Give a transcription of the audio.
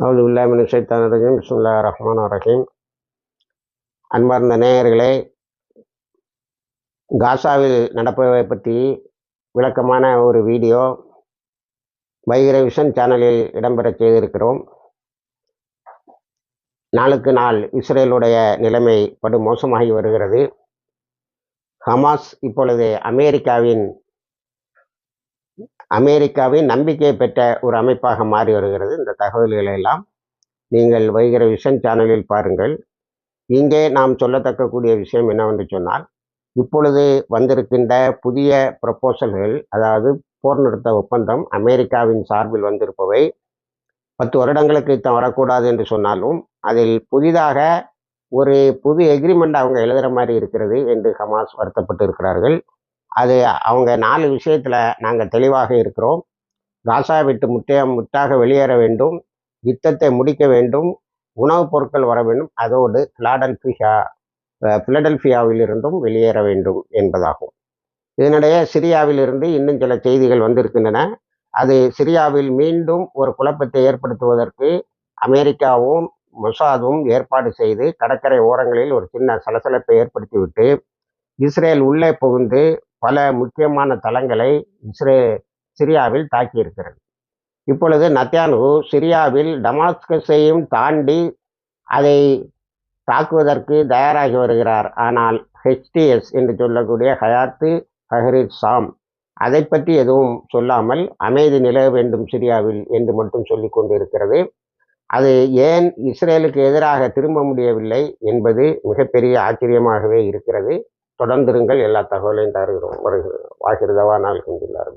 அவது உல்லாமின் சைத்தான் ரஜீம். பிஸ்மில்லா ரஹ்மான் ரஹீம். அன்பார்ந்த நேயர்களே காசாவில் நடப்பதை பற்றி விளக்கமான ஒரு வீடியோ வைகிர விஷன் சேனலில் இடம்பெற செய்திருக்கிறோம். நாளுக்கு நாள் இஸ்ரேலுடைய நிலைமை படு மோசமாகி வருகிறது. ஹமாஸ் இப்பொழுது அமெரிக்காவின் அமெரிக்காவின் நம்பிக்கை பெற்ற ஒரு அமைப்பாக மாறி வருகிறது. இந்த தகவல்களை எல்லாம் நீங்கள் வைகிற விஷன் சேனலில் பாருங்கள். இங்கே நாம் சொல்லத்தக்கக்கூடிய விஷயம் என்னவென்று சொன்னால் இப்பொழுது வந்திருக்கின்ற புதிய ப்ரப்போசல்கள் அதாவது போர் நிறுத்த ஒப்பந்தம் அமெரிக்காவின் சார்பில் வந்திருப்பவை பத்து வருடங்களுக்கு வரக்கூடாது என்று சொன்னாலும் அதில் புதிதாக ஒரு புது எக்ரிமெண்ட் அவங்க எழுதுகிற மாதிரி இருக்கிறது என்று ஹமாஸ் வருத்தப்பட்டு இருக்கிறார்கள் அது அவங்க நாலு விஷயத்தில் நாங்கள் தெளிவாக இருக்கிறோம். காசா விட்டு முட்டைய முட்டாக வெளியேற வேண்டும். யுத்தத்தை முடிக்க வேண்டும். உணவுப் பொருட்கள் வர வேண்டும். அதோடு பிலாடல்பியா பிலடல்பியாவிலிருந்தும் வெளியேற வேண்டும் என்பதாகும். இதனிடையே சிரியாவிலிருந்து இன்னும் சில செய்திகள் வந்திருக்கின்றன. அது சிரியாவில் மீண்டும் ஒரு குழப்பத்தை ஏற்படுத்துவதற்கு அமெரிக்காவும் மொசாதும் ஏற்பாடு செய்து கடற்கரை ஓரங்களில் ஒரு சின்ன சலசலப்பை ஏற்படுத்திவிட்டு இஸ்ரேல் உள்ளே புகுந்து பல முக்கியமான தளங்களை இஸ்ரே சிரியாவில் தாக்கியிருக்கிறது. இப்பொழுது நத்தியானு சிரியாவில் டமாஸ்கஸையும் தாண்டி அதை தாக்குவதற்கு தயாராகி வருகிறார். ஆனால் ஹெச்டிஎஸ் என்று சொல்லக்கூடிய ஹயாத்து ஹஹரித் சாம் அதை பற்றி எதுவும் சொல்லாமல் அமைதி நிலவ வேண்டும் சிரியாவில் என்று மட்டும் சொல்லி கொண்டிருக்கிறது. அது ஏன் இஸ்ரேலுக்கு எதிராக திரும்ப முடியவில்லை என்பது மிகப்பெரிய ஆச்சரியமாகவே இருக்கிறது. தொடர்ந்திருங்கள். எல்லா தகவலையும் தருகிறோம். வருகிறோம். வாகிருதவா நாள் கொண்டுள்ளார்